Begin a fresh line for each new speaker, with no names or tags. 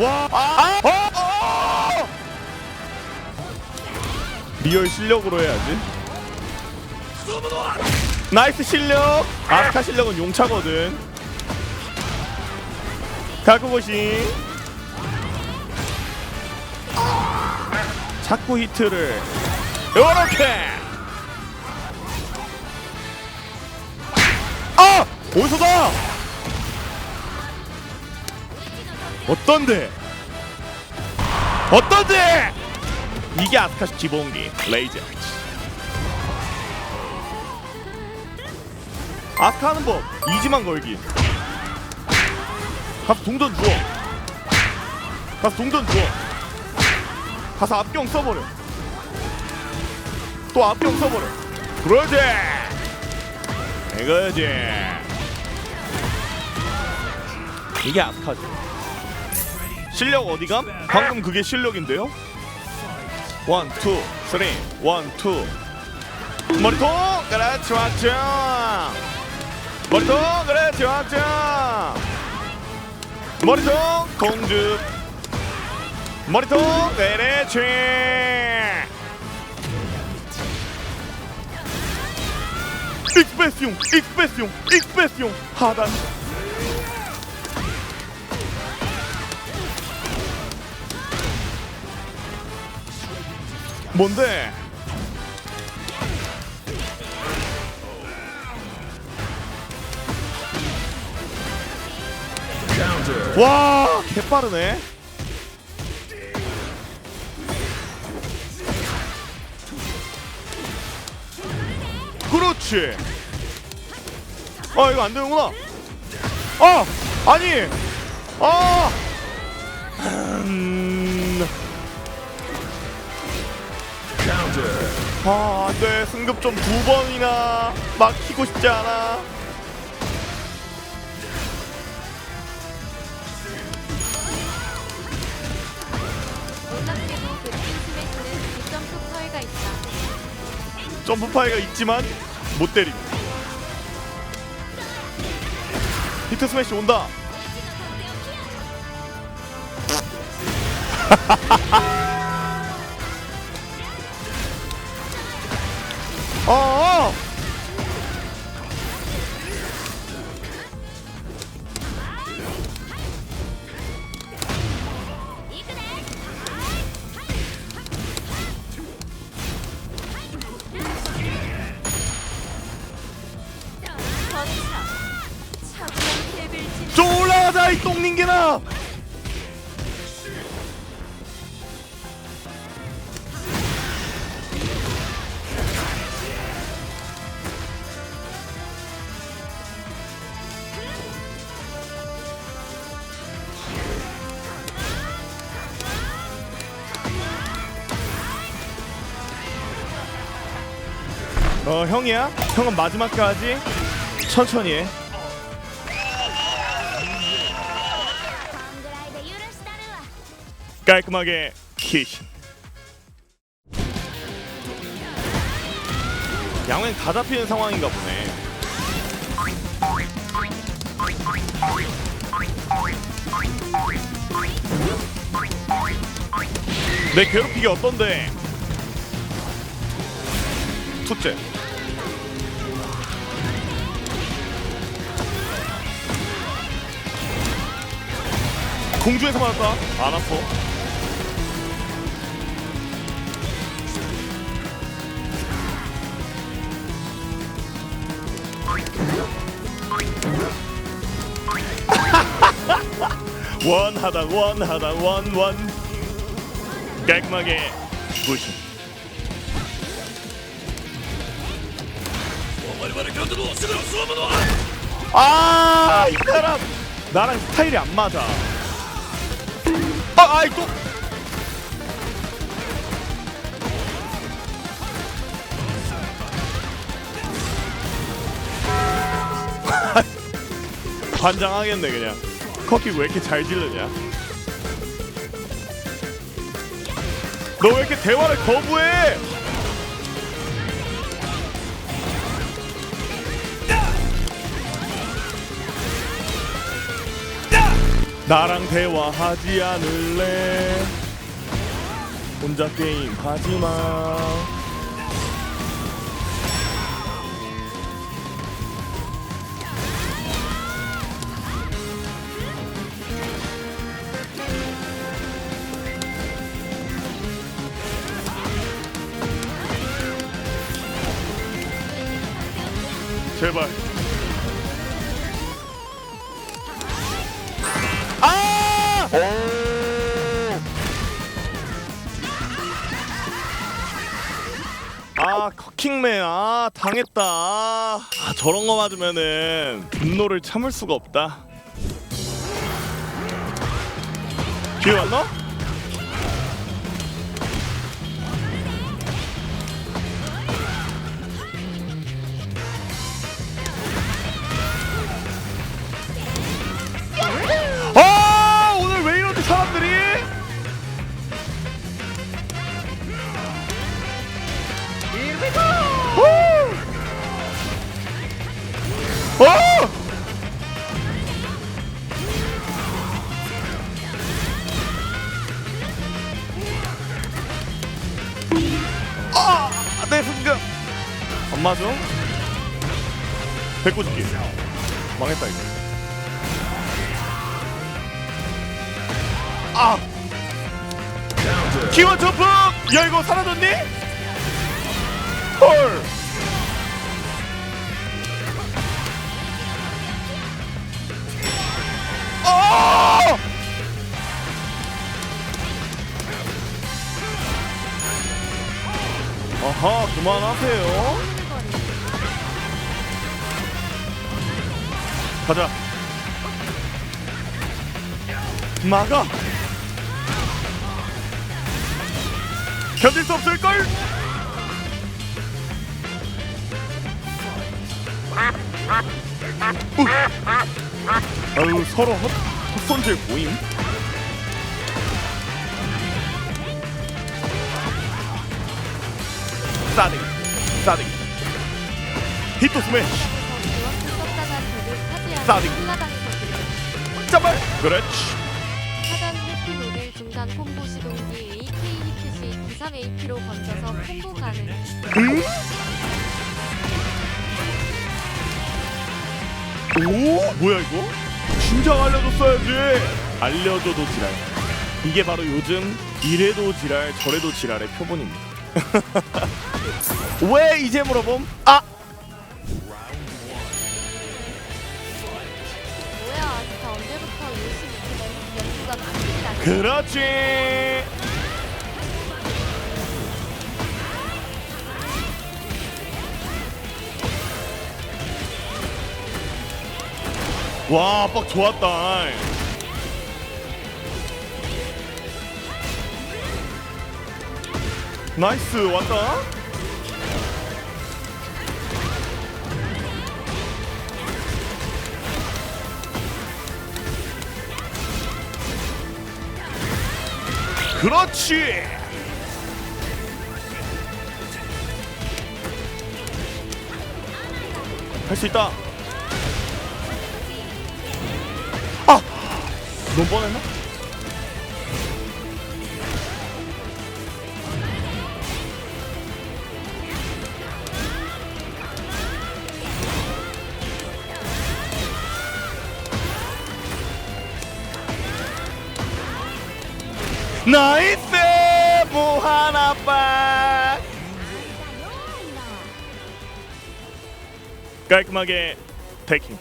와, 아, 어, 어! 리얼 실력으로 해야지. 나이스 실력. 아스카 실력은 용차거든. 가쿠고시. 자꾸 히트를 요렇게. 아, 어디서다? 어떤데? 어떤데? 이게 아스카시 기본기 레이저 아스카 하는 법 이지만 걸기. 가서 동전 주워. 가서 동전 주워. 가서 앞경 써버려. 또 앞경 써버려. 그러지! 이거지. 이게 아스카지 실력 어디감? 방금 그게 실력인데요? 원, 투, 쓰리, 원, 투 머리통! 그렇지, 맞죠! 머리통! 그렇지, 맞죠! 머리통! 공주 머리통! 그렇지! 익스페시용! 익스페시용! 익스페시용! 하단 뭔데? 와 개빠르네. 그렇지. 아 이거 안 되는구나. 아 아니. 아. 음... 아, 안 돼. 승급 좀 두 번이나 막히고 싶지 않아.
놀랍게도 그 스매시는 2점프 차이가 있다.
점프 파이가 있지만 못 때림. 히트 스매시 온다. 어, 어. 올라가자 이 똥nin개나. 어 형이야? 형은 마지막까지 천천히 해. 깔끔하게 킥. 양은 다 잡히는 상황인가 보네. 내 괴롭히기 어떤데? 투째. 공주에서 맞았다. 안 아파. 원하다 원하다 원원. 깔끔하게 부신. 아 이 사람. 나랑 스타일이 안 맞아 아 아이 또. 관장하겠네 그냥. 커키 왜 이렇게 잘 질르냐? 너 왜 이렇게 대화를 거부해 나랑 대화하지 않을래? 혼자 게임 하지마. 제발 아 커킹맨 아 당했다 아 저런 거 맞으면은 분노를 참을 수가 없다 기회 왔나? 맞아? 백구집기. 망했다 이거. 아! 키원 점프! 야 이거 사라졌니? 헐! 아! 아하 그만하세요 가자. 막아. 견딜 수 없을걸? 우. 아유 서로 헛, 헛손질 모임? 싸대기 싸대기. 히트 스매시
신라당에서
잡아 그렇지
차단 해피노를 중간 콤보 시동기 AK 히트 시 기상 AP로 건져서 콤보 가능.
음? 오 뭐야 이거? 진작 알려줬어야지 알려줘도 지랄 이게 바로 요즘 이래도 지랄 저래도 지랄의 표본입니다 왜 이제 물어봄? 아 그렇지 와, 빡 좋았다. 나이스 왔다. 그렇지. 할 수 있다. 아, 너무 뻔했나? 나이스 무한아빠 깔끔하게 태킹